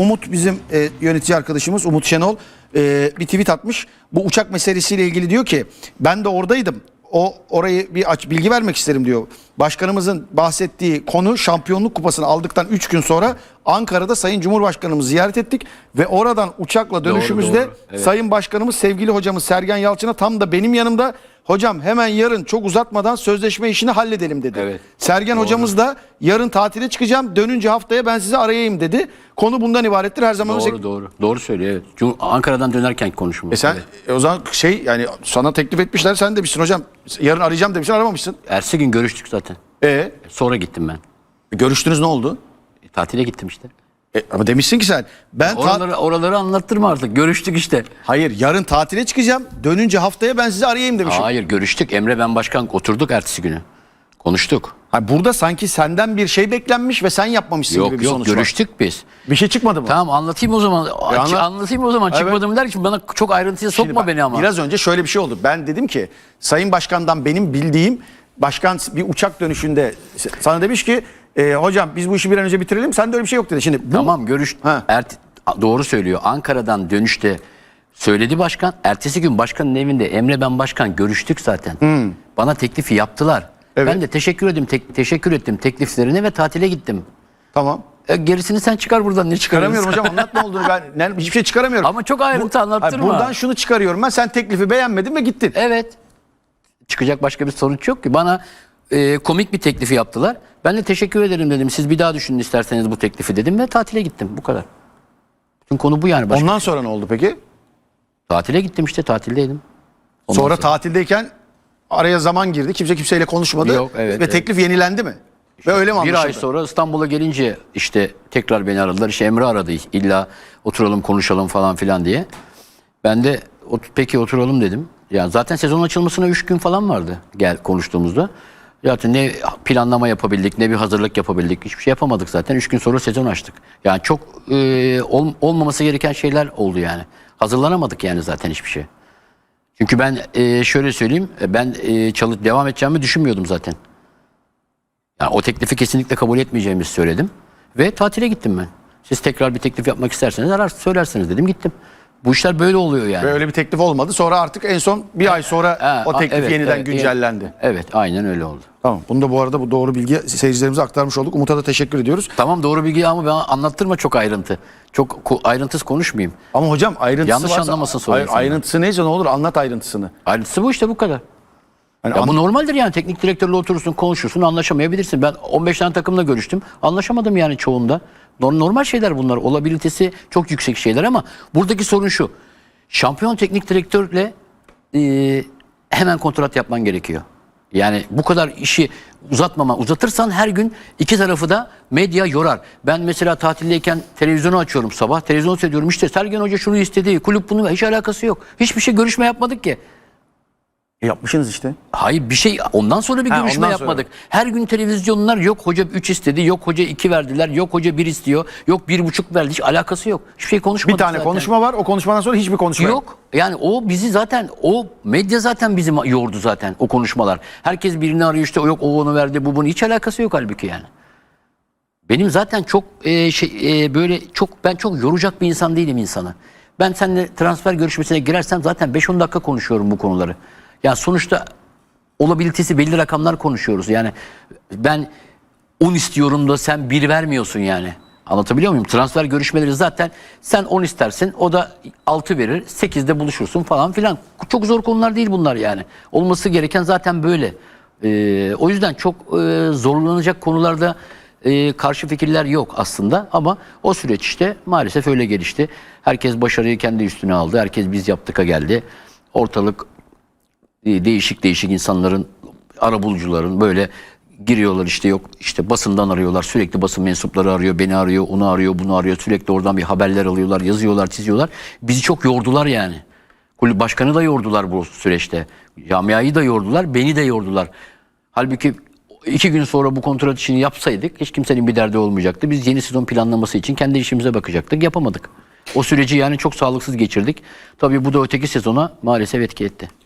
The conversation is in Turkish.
Umut bizim e, yönetici arkadaşımız Umut Şenol e, bir tweet atmış. Bu uçak meselesiyle ilgili diyor ki ben de oradaydım. O orayı bir aç bilgi vermek isterim diyor. Başkanımızın bahsettiği konu şampiyonluk kupasını aldıktan 3 gün sonra Ankara'da Sayın Cumhurbaşkanımızı ziyaret ettik ve oradan uçakla dönüşümüzde doğru. Evet. Sayın Başkanımız sevgili hocamız Sergen Yalçın'a tam da benim yanımda hocam hemen yarın çok uzatmadan sözleşme işini halledelim dedi. Evet. Sergen hocamız da yarın tatile çıkacağım dönünce haftaya ben sizi arayayım dedi. Konu bundan ibarettir her zaman. Doğru doğru. Doğru söylüyor evet. Cum- Ankara'dan dönerken konuşma. E sen e, o zaman şey yani sana teklif etmişler sen demişsin hocam yarın arayacağım demişsin aramamışsın. Ertesi gün görüştük zaten. E Sonra gittim ben. görüştünüz ne oldu? E, tatile gittim işte. E, ama demişsin ki sen ben Oraları, oraları anlattırma artık. Görüştük işte. hayır yarın tatile çıkacağım dönünce haftaya ben sizi arayayım demişim. Hayır görüştük. Emre ben başkan oturduk ertesi günü. Konuştuk. Ha, burada sanki senden bir şey beklenmiş ve sen yapmamışsın gibi Yok bir yok sonuç var. görüştük biz. Bir şey çıkmadı mı? Tamam anlatayım o zaman. Anlat. Anlatayım o zaman. Çıkmadım der ki bana çok ayrıntıya Şimdi sokma bak, beni ama. Biraz önce şöyle bir şey oldu. Ben dedim ki Sayın Başkan'dan benim bildiğim başkan bir uçak dönüşünde sana demiş ki e, hocam biz bu işi bir an önce bitirelim. Sen de öyle bir şey yok dedi. Şimdi bu, Tamam görüş. Ha. Ert- doğru söylüyor. Ankara'dan dönüşte söyledi başkan. Ertesi gün başkanın evinde Emre ben başkan görüştük zaten. Bana teklifi yaptılar. Hmm. Evet. Ben de teşekkür ettim. tek- teşekkür ettim tekliflerine ve tatile gittim. Tamam. E, gerisini sen çıkar buradan ne? Çıkaramıyorum hocam anlat ne olduğunu ben ne- hiçbir şey çıkaramıyorum. Ama çok ayrıntı Bu- anlattırma. Buradan şunu çıkarıyorum ben sen teklifi beğenmedin ve gittin. Evet. Çıkacak başka bir sonuç yok ki. Bana e, komik bir teklifi yaptılar. Ben de teşekkür ederim dedim. Siz bir daha düşünün isterseniz bu teklifi dedim ve tatile gittim. Bu kadar. Bütün konu bu yani. Başka. Ondan sonra ne oldu peki? Tatile gittim işte tatildeydim. Ondan sonra, tatildeyken araya zaman girdi. Kimse kimseyle konuşmadı. Yok, evet, ve evet. teklif yenilendi mi? ve öyle mi Bir anlaşıldı? ay sonra İstanbul'a gelince işte tekrar beni aradılar. İşte Emre aradı illa oturalım konuşalım falan filan diye. Ben de "Ot- peki oturalım dedim. Yani zaten sezon açılmasına 3 gün falan vardı gel konuştuğumuzda. Zaten ne planlama yapabildik ne bir hazırlık yapabildik. Hiçbir şey yapamadık zaten. 3 gün sonra sezon açtık. Yani çok e, ol- olmaması gereken şeyler oldu yani. Hazırlanamadık yani zaten hiçbir şey. Çünkü ben e, şöyle söyleyeyim. e, Ben e, çalı devam edeceğimi düşünmüyordum zaten. Yani o teklifi kesinlikle kabul etmeyeceğimizi söyledim. Ve tatile gittim ben. Siz tekrar bir teklif yapmak isterseniz arar söylerseniz dedim gittim. Bu işler böyle oluyor yani. Ve öyle bir teklif olmadı. Sonra artık en son bir ay sonra Ha, o teklif evet, yeniden evet, güncellendi. Evet aynen öyle oldu. Tamam. Bunu da bu arada bu doğru bilgi seyircilerimize aktarmış olduk. Umut'a da teşekkür ediyoruz. Tamam doğru bilgi ama ben anlattırma çok ayrıntı. Çok ayrıntısız konuşmayayım. Ama hocam ayrıntısı Yanlış varsa, anlamasın insanlar. ayrıntısı neyse ne olur anlat ayrıntısını. Ayrıntısı bu işte bu kadar. Hani Ya bu normaldir yani teknik direktörle oturursun konuşursun anlaşamayabilirsin. Ben 15 tane takımla görüştüm anlaşamadım yani çoğunda. Nor- Normal şeyler bunlar olabilitesi çok yüksek şeyler ama buradaki sorun şu. Şampiyon teknik direktörle e, hemen kontrat yapman gerekiyor. Yani bu kadar işi uzatmama uzatırsan her gün iki tarafı da medya yorar. Ben mesela tatildeyken televizyonu açıyorum sabah televizyonu seyrediyorum işte Sergen Hoca şunu istedi kulüp bunu hiç alakası yok. Hiçbir şey görüşme yapmadık ki. Yapmışsınız işte. Hayır bir şey ondan sonra bir Ha, görüşme ondan sonra. yapmadık. Her gün televizyonlar yok hoca 3 istedi, yok hoca 2 verdiler, yok hoca 1 istiyor, yok 1,5 verdi. Hiç alakası yok. Hiçbir şey Bir konuşmadık tane zaten. konuşma var. O konuşmadan sonra hiçbir konuşma yok. Yok. Yani o bizi zaten o medya zaten bizi ma- yordu zaten o konuşmalar. Herkes birini arıyor işte o yok o onu verdi bu bunu hiç alakası yok halbuki yani. Benim zaten çok e, şey e, böyle çok ben çok yoracak bir insan değilim insanı. Ben seninle transfer görüşmesine girersem zaten 5-10 dakika konuşuyorum bu konuları. Yani sonuçta olabilitesi belli rakamlar konuşuyoruz. Yani ben 10 istiyorum da sen 1 vermiyorsun yani. Anlatabiliyor muyum? Transfer görüşmeleri zaten sen 10 istersin o da 6 verir 8'de buluşursun falan filan. Çok zor konular değil bunlar yani. Olması gereken zaten böyle. Ee, o yüzden çok e, zorlanacak konularda e, karşı fikirler yok aslında ama o süreç işte maalesef öyle gelişti. Herkes başarıyı kendi üstüne aldı. Herkes biz yaptık'a geldi. Ortalık değişik değişik insanların arabulucuların böyle giriyorlar işte yok işte basından arıyorlar sürekli basın mensupları arıyor beni arıyor onu arıyor bunu arıyor sürekli oradan bir haberler alıyorlar yazıyorlar çiziyorlar. Bizi çok yordular yani. Kulüp başkanı da yordular bu süreçte. Camiayı da yordular beni de yordular. Halbuki iki gün sonra bu kontrat işini yapsaydık hiç kimsenin bir derdi olmayacaktı. Biz yeni sezon planlaması için kendi işimize bakacaktık yapamadık. O süreci yani çok sağlıksız geçirdik. Tabii bu da öteki sezona maalesef etki etti.